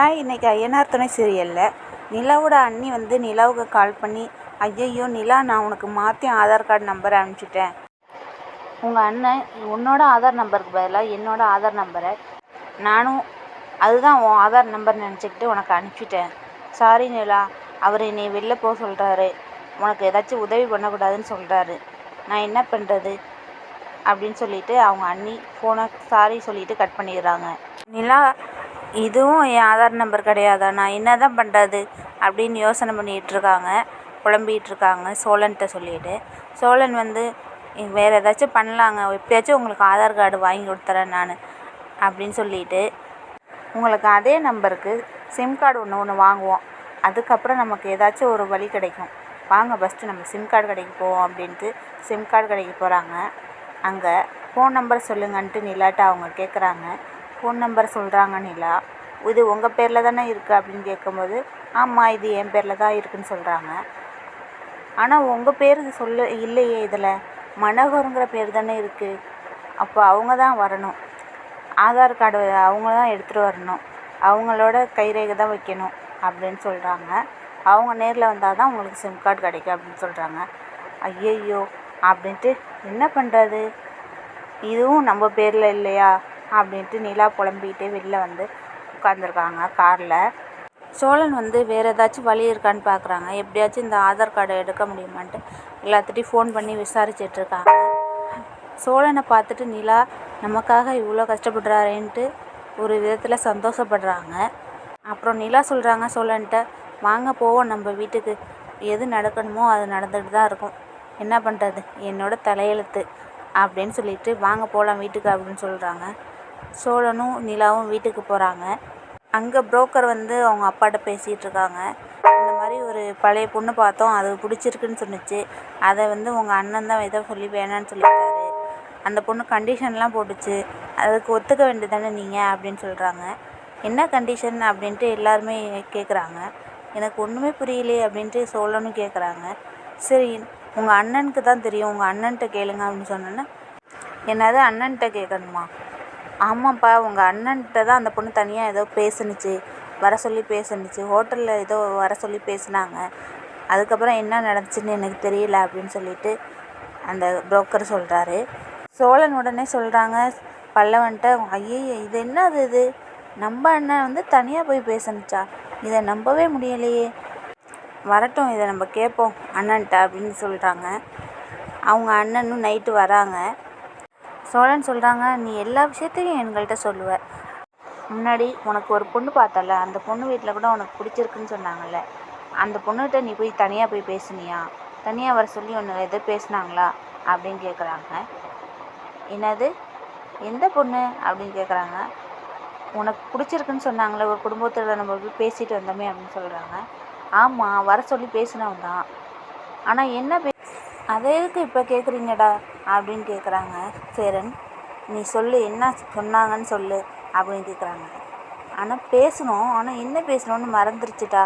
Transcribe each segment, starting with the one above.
Hi இன்றைக்கி ஐயனார் துணை சீரியலில் நிலாவோட அண்ணி வந்து நிலாவுக்கு கால் பண்ணி ஐயையோ நிலா நான் உனக்கு மாற்றி ஆதார் கார்டு நம்பரை அனுப்பிச்சிட்டேன். உங்கள் அண்ணன் உன்னோட ஆதார் நம்பருக்கு பதிலாக என்னோட ஆதார் நம்பரை நானும் அதுதான் உன் ஆதார் நம்பர் நினச்சிக்கிட்டு உனக்கு அனுப்பிச்சிட்டேன். சாரி நிலா. அவர் என்னை வெளில போக சொல்கிறாரு உனக்கு ஏதாச்சும் உதவி பண்ணக்கூடாதுன்னு சொல்கிறாரு நான் என்ன பண்ணுறது அப்படின்னு சொல்லிட்டு அவங்க அண்ணி ஃபோனை சாரி சொல்லிட்டு கட் பண்ணிடுறாங்க. நிலா இதுவும் என் ஆதார் நம்பர் கிடையாதா? நான் என்ன தான் பண்ணுறது அப்படின்னு யோசனை பண்ணிகிட்ருக்காங்க இருக்காங்க. இருக்காங்க. சோழன்கிட்ட சொல்லிட்டு. சோழன் வந்து வேறு ஏதாச்சும் பண்ணலாங்க. எப்படியாச்சும் உங்களுக்கு ஆதார் கார்டு வாங்கி கொடுத்துறேன் நான் அப்படின்னு சொல்லிட்டு உங்களுக்கு அதே நம்பருக்கு சிம் கார்டு ஒன்று ஒன்று வாங்குவோம். அதுக்கப்புறம் நமக்கு ஏதாச்சும் ஒரு வழி கிடைக்கும். வாங்க ஃபஸ்ட்டு நம்ம சிம் கார்டு கடைக்கு போவோம் அப்படின்ட்டு சிம் கார்டு கடைக்கு போகிறாங்க அங்கே ஃபோன் நம்பர் சொல்லுங்கன்ட்டு நிலாட்ட அவங்க கேட்குறாங்க ஃபோன் நம்பர் சொல்கிறாங்க நிலா. இது உங்கள் பேரில் தானே இருக்குது அப்படின்னு கேட்கும்போது ஆமாம் இது என் பேரில் தான் இருக்குன்னு சொல்கிறாங்க ஆனால் உங்கள் பேர் இது சொல்ல இல்லையே இதில். மனோகருங்கிற பேர் தானே இருக்குது அப்போ அவங்க தான் வரணும். ஆதார் கார்டு அவங்க தான் எடுத்துகிட்டு வரணும். அவங்களோட கைரேகை தான் வைக்கணும் அப்படின்னு சொல்கிறாங்க அவங்க நேரில் வந்தால் தான் உங்களுக்கு சிம் கார்டு கிடைக்கும் அப்படின்னு சொல்கிறாங்க ஐயையோ அப்படின்ட்டு என்ன பண்ணுறது இதுவும் நம்ம பேரில் இல்லையா? அப்படின்ட்டு நிலா புலம்பிக்கிட்டே வெளில வந்து உட்காந்துருக்காங்க காரில். சோழன் வந்து வேறு ஏதாச்சும் வழி இருக்கான்னு பார்க்குறாங்க எப்படியாச்சும் இந்த ஆதார் கார்டை எடுக்க முடியுமான்ட்டு எல்லாத்துட்டையும் ஃபோன் பண்ணி விசாரிச்சிட்டு இருக்காங்க. சோழனை பார்த்துட்டு நிலா நமக்காக இவ்வளோ கஷ்டப்படுறாரேன்ட்டு ஒரு விதத்தில் சந்தோஷப்படுறாங்க. அப்புறம் நிலா சொல்கிறாங்க சோழன்ட்ட வாங்க போவோம் நம்ம வீட்டுக்கு. எது நடக்கணுமோ அது நடந்துட்டு தான் இருக்கும். என்ன பண்ணுறது என்னோட தலையெழுத்து. அப்படின்னு சொல்லிட்டு வாங்க போகலாம் வீட்டுக்கு அப்படின்னு சொல்கிறாங்க சோழனும் நிலாவும் வீட்டுக்கு போகிறாங்க அங்கே புரோக்கர் வந்து அவங்க அப்பாட்ட பேசிகிட்டு இருக்காங்க. இந்த மாதிரி ஒரு பழைய பொண்ணு பார்த்தோம் அது பிடிச்சிருக்குன்னு சொன்னிச்சு. அதை வந்து உங்கள் அண்ணன் தான் எதை சொல்லி வேணான்னு சொல்லிட்டாரு அந்த பொண்ணு கண்டிஷன்லாம் போட்டுச்சு. அதுக்கு ஒத்துக்க வேண்டியதானே நீங்கள் அப்படின்னு சொல்கிறாங்க என்ன கண்டிஷன் அப்படின்ட்டு எல்லாருமே கேட்குறாங்க எனக்கு ஒன்றுமே புரியலையே அப்படின்ட்டு சோழனும் கேட்குறாங்க சரி உங்கள் அண்ணனுக்கு தான் தெரியும். உங்கள் அண்ணன்கிட்ட கேளுங்க அப்படின்னு சொன்னோன்னே என்னது அண்ணன்கிட்ட கேட்கணுமா ஆமாப்பா உங்கள் அண்ணன்கிட்ட தான் அந்த பொண்ணு தனியாக ஏதோ பேசுனுச்சு வர சொல்லி பேசுனுச்சு ஹோட்டலில் ஏதோ வர சொல்லி பேசுனாங்க. அதுக்கப்புறம் என்ன நடந்துச்சுன்னு எனக்கு தெரியல அப்படின்னு சொல்லிட்டு அந்த புரோக்கர் சொல்கிறாரு சோழன் உடனே சொல்கிறாங்க பல்லவன்ட்ட ஐயய்ய இது என்னது இது? நம்ம அண்ணன் வந்து தனியாக போய் பேசுனுச்சா? இதை நம்பவே முடியலையே. வரட்டும் இதை நம்ம கேட்போம் அண்ணன்ட்ட அப்படின்னு சொல்கிறாங்க அவங்க அண்ணனும் நைட்டு வராங்க. சோழன் சொல்கிறாங்க நீ எல்லா விஷயத்தையும் எங்கள்கிட்ட சொல்லுவ. முன்னாடி உனக்கு ஒரு பொண்ணு பார்த்தல அந்த பொண்ணு வீட்டில் கூட உனக்கு பிடிச்சிருக்குன்னு சொன்னாங்கல்ல. அந்த பொண்ணுகிட்ட நீ போய் தனியாக போய் பேசுனியா? தனியாக வர சொல்லி ஒன்று எதோ பேசுனாங்களா? அப்படின்னு கேட்குறாங்க என்னது? எந்த பொண்ணு? அப்படின்னு கேட்குறாங்க உனக்கு பிடிச்சிருக்குன்னு சொன்னாங்களே ஒரு குடும்பத்தில் நம்ம போய் பேசிட்டு வந்தோமே அப்படின்னு சொல்கிறாங்க ஆமாம் வர சொல்லி பேசினவன் தான் ஆனால் என்ன பே அதை எதுக்கு இப்போ கேட்குறீங்கடா அப்படின்னு கேட்குறாங்க சேரன் நீ சொல்லு என்ன சொன்னாங்கன்னு சொல்லு அப்படின்னு கேட்குறாங்க ஆனால் பேசணும். ஆனால் என்ன பேசணும்னு மறந்துருச்சுடா.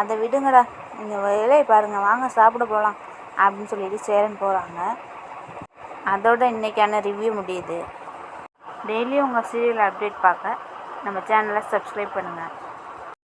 அதை விடுங்கடா. நீங்கள் வேலையை பாருங்கள் வாங்க சாப்பிட போகலாம் அப்படின்னு சொல்லிட்டு சேரன் போகிறாங்க அதோட இன்றைக்கான ரிவ்யூ முடியுது. டெய்லியும் உங்கள் சீரியல் அப்டேட் பார்க்க நம்ம சேனலை சப்ஸ்கிரைப் பண்ணுங்கள்